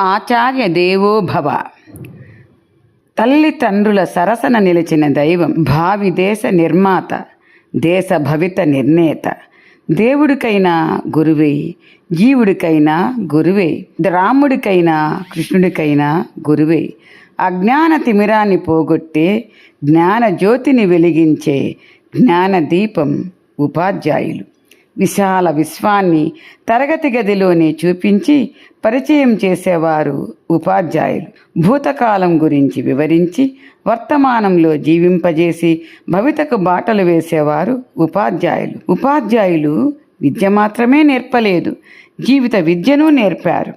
ఆచార్య దేవో భవ తల్లిదండ్రుల సరసన నిలిచిన దైవం భావి దేశ నిర్మాత దేశ భవిత నిర్ణేత. దేవుడికైనా గురువే జీవుడికైనా గురువే రాముడికైనా కృష్ణుడికైనా గురువే. అజ్ఞాన తిమిరాన్ని పోగొట్టే జ్ఞాన జ్యోతిని వెలిగించే జ్ఞాన దీపం ఉపాధ్యాయులు. విశాల విశ్వాన్ని తరగతి గదిలోనే చూపించి పరిచయం చేసేవారు ఉపాధ్యాయులు. భూతకాలం గురించి వివరించి వర్తమానంలో జీవింపజేసి భవితకు బాటలు వేసేవారు ఉపాధ్యాయులు. ఉపాధ్యాయులు విద్య మాత్రమే నేర్పలేదు జీవిత విద్యను నేర్పారు.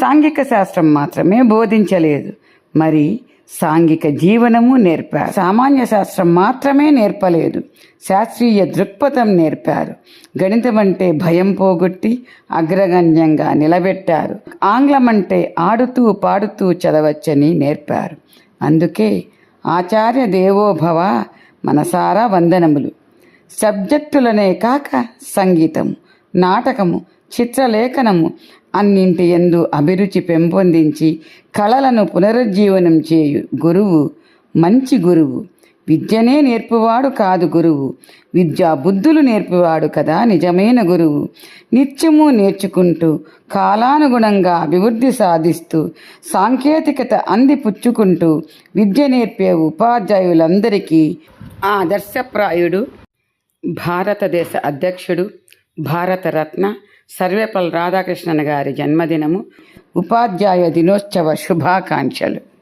సాంఘిక శాస్త్రం మాత్రమే బోధించలేదు. మరి సాంఘిక జీవనము నేర్పారు. సామాన్య శాస్త్రం మాత్రమే నేర్పలేదు. శాస్త్రీయ దృక్పథం నేర్పారు. గణితం అంటే భయం పోగొట్టి అగ్రగణ్యంగా నిలబెట్టారు. ఆంగ్లం అంటే ఆడుతూ పాడుతూ చదవచ్చని నేర్పారు. అందుకే ఆచార్య దేవోభవ మనసారా వందనములు. సబ్జెక్టులనే కాక సంగీతము నాటకము చిత్రలేఖనము. అన్నింటి ఎందు అభిరుచి పెంపొందించి కళలను పునరుజ్జీవనం చేయు గురువు మంచి గురువు. విద్యనే నేర్పువాడు కాదు గురువు. విద్యా బుద్ధులు నేర్పువాడు కదా నిజమైన గురువు. నిత్యము నేర్చుకుంటూ కాలానుగుణంగా అభివృద్ధి సాధిస్తూ సాంకేతికత అందిపుచ్చుకుంటూ విద్య నేర్పే ఉపాధ్యాయులందరికీ ఆదర్శప్రాయుడు భారతదేశ అధ్యక్షుడు భారతరత్న సర్వేపల్లి రాధాకృష్ణన్ గారి జన్మదినము. ఉపాధ్యాయ దినోత్సవ శుభాకాంక్షలు.